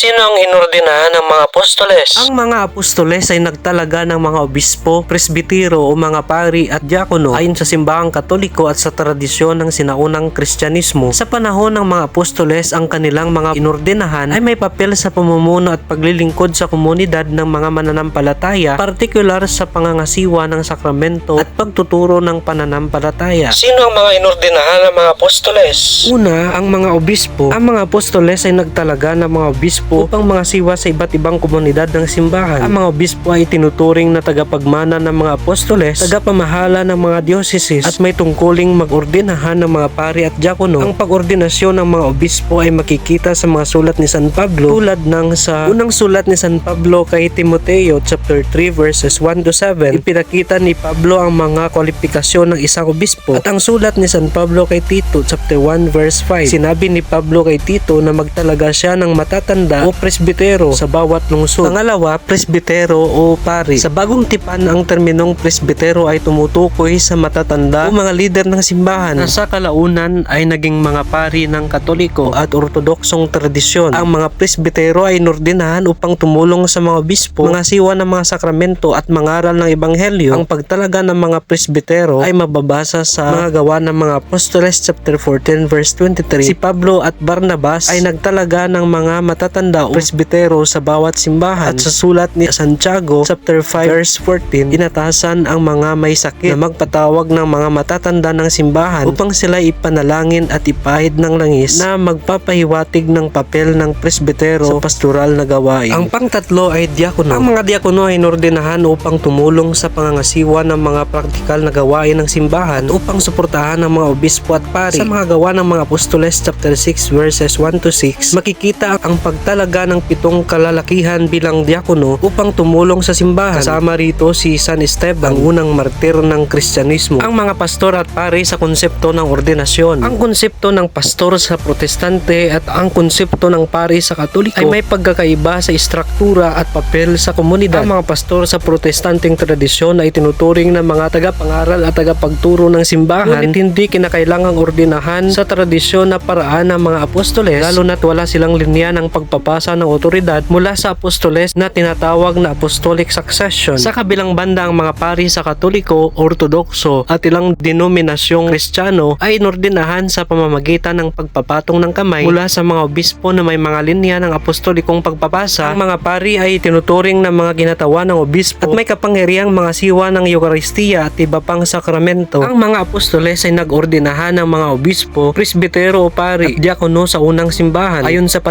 Sino ang inordinahan ng mga apostoles? Ang mga apostoles ay nagtalaga ng mga obispo, presbitero o mga pari at diakono ayon sa simbahang katoliko at sa tradisyon ng sinaunang kristyanismo. Sa panahon ng mga apostoles, ang kanilang mga inordinahan ay may papel sa pamumuno at paglilingkod sa komunidad ng mga mananampalataya, partikular sa pangangasiwa ng sakramento at pagtuturo ng pananampalataya. Sino ang mga inordinahan ng mga apostoles? Una, ang mga obispo. Ang mga apostoles ay nagtalaga ng mga obispo upang mga siwa sa iba't ibang komunidad ng simbahan. Ang mga obispo ay tinuturing na tagapagmana ng mga apostoles, tagapamahala ng mga dioceses at may tungkuling mag-ordinahan ng mga pari at diakono. Ang pag-ordinasyon ng mga obispo ay makikita sa mga sulat ni San Pablo tulad ng sa unang sulat ni San Pablo kay Timoteo chapter 3 verses 1 to 7. Ipinakita ni Pablo ang mga kwalifikasyon ng isang obispo at ang sulat ni San Pablo kay Tito chapter 1 verse 5. Sinabi ni Pablo kay Tito na magtalaga siya ng matatanda o presbitero sa bawat lungsod. Pangalawa, presbitero o pari. Sa bagong tipan, ang terminong presbitero ay tumutukoy sa matatanda o mga lider ng simbahan na sa kalaunan ay naging mga pari ng katoliko at ortodoksong tradisyon. Ang mga presbitero ay inordinahan upang tumulong sa mga obispo, mga siwa ng mga sakramento at mangaral ng ebanghelyo. Ang pagtalaga ng mga presbitero ay mababasa sa mga gawa ng mga apostoles chapter 14 verse 23. Si Pablo at Barnabas ay nagtalaga ng mga matatanda o presbitero sa bawat simbahan. At sa sulat ni Santiago chapter 5 verse 14, inatasan ang mga may sakit na magpatawag ng mga matatanda ng simbahan upang sila ipanalangin at ipahid ng langis na magpapahiwatig ng papel ng presbitero sa pastoral na gawain. Ang pangtatlo ay diakono. Ang mga diakono ay inordinahan upang tumulong sa pangangasiwa ng mga praktikal na gawain ng simbahan upang suportahan ang mga obispo at pari. Sa mga gawa ng mga apostoles chapter 6 verses 1 to 6, makikita ang pagtalaga ng pitong kalalakihan bilang diakono upang tumulong sa simbahan. Kasama rito si San Esteban, ang unang martir ng Kristyanismo. Ang mga pastor at pari sa konsepto ng ordinasyon. Ang konsepto ng pastor sa protestante at ang konsepto ng pari sa katoliko ay may pagkakaiba sa istruktura at papel sa komunidad. Ang mga pastor sa protestanteng tradisyon ay tinuturing ng mga tagapangaral at tagapagturo ng simbahan ngunit hindi kinakailangang ordinahan sa tradisyon na paraan ng mga apostoles lalo na't wala silang linya ng pagpapasa ng otoridad mula sa apostoles na tinatawag na apostolic succession. Sa kabilang banda ang mga pari sa katoliko, ortodokso at ilang denominasyong kristyano ay inordinahan sa pamamagitan ng pagpapatong ng kamay mula sa mga obispo na may mga linya ng apostolikong pagpapasa. Ang mga pari ay tinuturing ng mga ginatawa ng obispo at may kapangyarihang mga siwa ng Eukaristiya at iba pang sakramento. Ang mga apostoles ay nag-ordinahan ng mga obispo, presbitero o pari at diakono sa unang simbahan. Ayon sa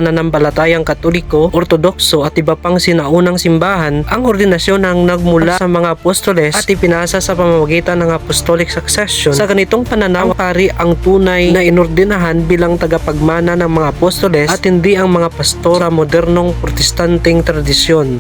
pananampalatayang katoliko, ortodokso at iba pang sinaunang simbahan, ang ordinasyon ang nagmula sa mga apostoles at ipinasa sa pamamagitan ng apostolic succession. Sa ganitong pananaw, ang pari ang tunay na inordinahan bilang tagapagmana ng mga apostoles at hindi ang mga pastor sa modernong protestanteng tradisyon.